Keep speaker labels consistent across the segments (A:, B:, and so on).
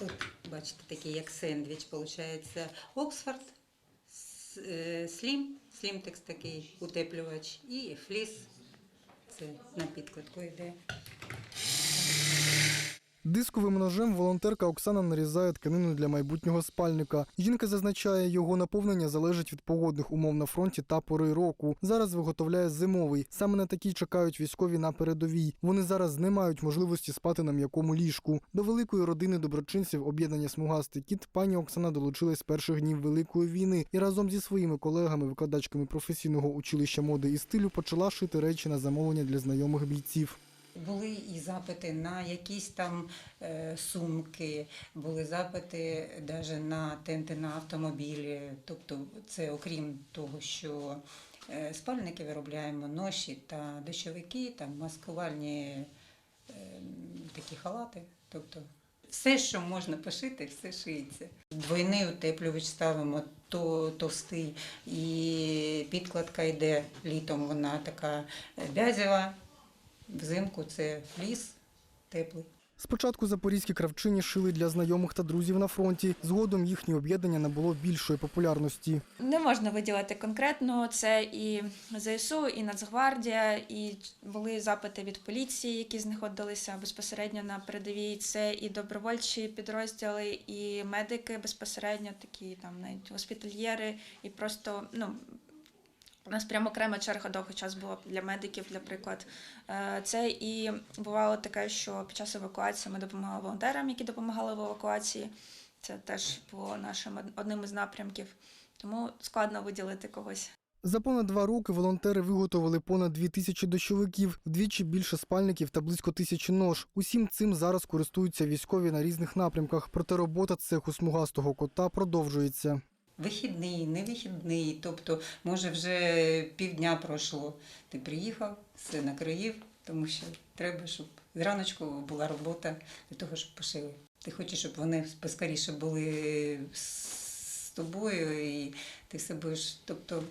A: Тут, бачите, такий як сендвіч, виходить. Оксфорд, е, слім, слімтекс такий утеплювач і фліс. Це на підкладку йде.
B: Дисковим ножем волонтерка Оксана нарізає тканину для майбутнього спальника. Жінка зазначає, його наповнення залежить від погодних умов на фронті та пори року. Зараз виготовляє зимовий. Саме на такий чекають військові на передовій. Вони зараз не мають можливості спати на м'якому ліжку. До великої родини доброчинців об'єднання Смугастий кіт пані Оксана долучилась з перших днів великої війни і разом зі своїми колегами, викладачками професійного училища моди і стилю, почала шити речі на замовлення для знайомих бійців.
A: Були і запити на якісь там е, сумки, були запити навіть на тенти на автомобілі. Тобто, це окрім того, що е, спальники виробляємо, ноші та дощовики, там маскувальні е, такі халати. Тобто, все, що можна пошити, все шиється. Двойний утеплювач ставимо то товстий, і підкладка йде літом, вона така в'язєва. Взимку це фліс теплий.
B: Спочатку запорізькі кравчині шили для знайомих та друзів на фронті. Згодом їхнє об'єднання набуло більшої популярності.
C: Не можна виділити конкретно. Це і ЗСУ, і Нацгвардія, і були запити від поліції, які знаходилися безпосередньо на передовій. Це і добровольчі підрозділи, і медики безпосередньо, такі там навіть госпітальєри, і просто ну. У нас прямо окрема черга довгий час була для медиків, для приклад. Е, Це і бувало таке, що під час евакуації ми допомагали волонтерам, які допомагали в евакуації. Це теж було нашим одним із напрямків. Тому складно виділити когось.
B: За понад два роки волонтери виготовили понад дві тисячі дощовиків, вдвічі більше спальників та близько тисячі нож. Усім цим зараз користуються військові на різних напрямках. Проте робота цеху смугастого кота продовжується.
A: Вихідний, не вихідний, тобто, може, вже півдня пройшло. Ти приїхав, все накроїв, тому що треба, щоб зраночку була робота для того, щоб пошили. Ти хочеш, щоб вони поскоріше були з тобою, і ти все будеш, тобто.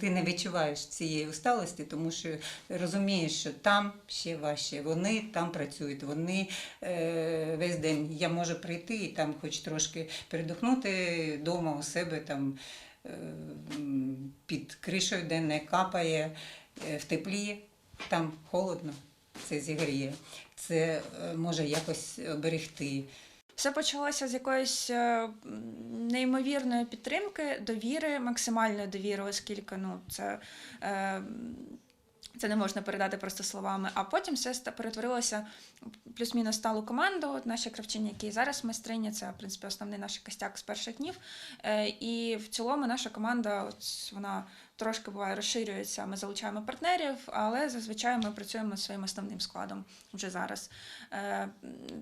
A: Ти не відчуваєш цієї усталості, тому що розумієш, що там ще важче. Вони там працюють, вони е, весь день я можу прийти і там хоч трошки передохнути вдома у себе там е, під кришею, де не капає, е, в теплі, там холодно, це зігріє, це е, може якось оберегти.
C: Все почалося з якоїсь е, неймовірної підтримки, довіри, максимальної довіри, оскільки ну, це. Е, це не можна передати просто словами. А потім все перетворилося плюс-мінус сталу команду. От наші кравчині, які зараз майстрині, це в принципі основний наш костяк з перших днів. Е, І в цілому наша команда, от вона трошки буває розширюється. Ми залучаємо партнерів, але зазвичай ми працюємо своїм основним складом вже зараз. Е,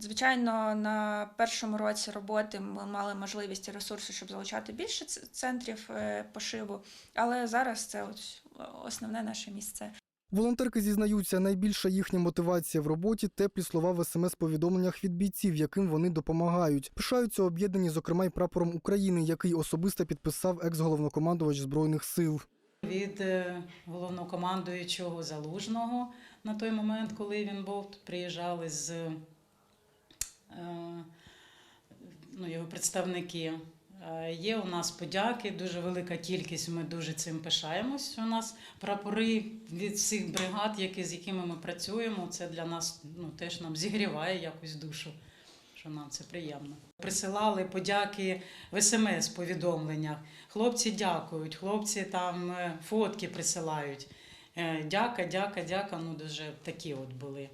C: Звичайно, на першому році роботи ми мали можливість і ресурси, щоб залучати більше центрів е, пошиву, але зараз це от основне наше місце.
B: Волонтерки зізнаються, найбільша їхня мотивація в роботі теплі слова в смс-повідомленнях від бійців, яким вони допомагають. Пишаються об'єднані, зокрема, й прапором України, який особисто підписав екс-головнокомандувач збройних сил.
D: від е, головнокомандуючого Залужного на той момент, коли він був, приїжджали з е, ну, його представники. Е, Є у нас подяки, дуже велика кількість. Ми дуже цим пишаємось. У нас прапори від всіх бригад, які, з якими ми працюємо. Це для нас ну, теж нам зігріває якось душу, що нам це приємно. Присилали подяки в смс-повідомленнях. Хлопці дякують, хлопці там е, фотки присилають. Е, Дяка, дяка, дяка. Ну дуже такі от були.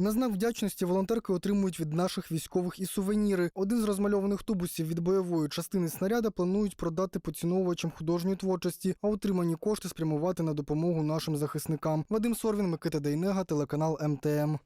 B: На знак вдячності волонтерки отримують від наших військових і сувеніри. Один з розмальованих тубусів від бойової частини снаряда планують продати поціновувачам художньої творчості, а отримані кошти спрямувати на допомогу нашим захисникам. Вадим Сорвін, Микита Дейнега, телеканал МТМ.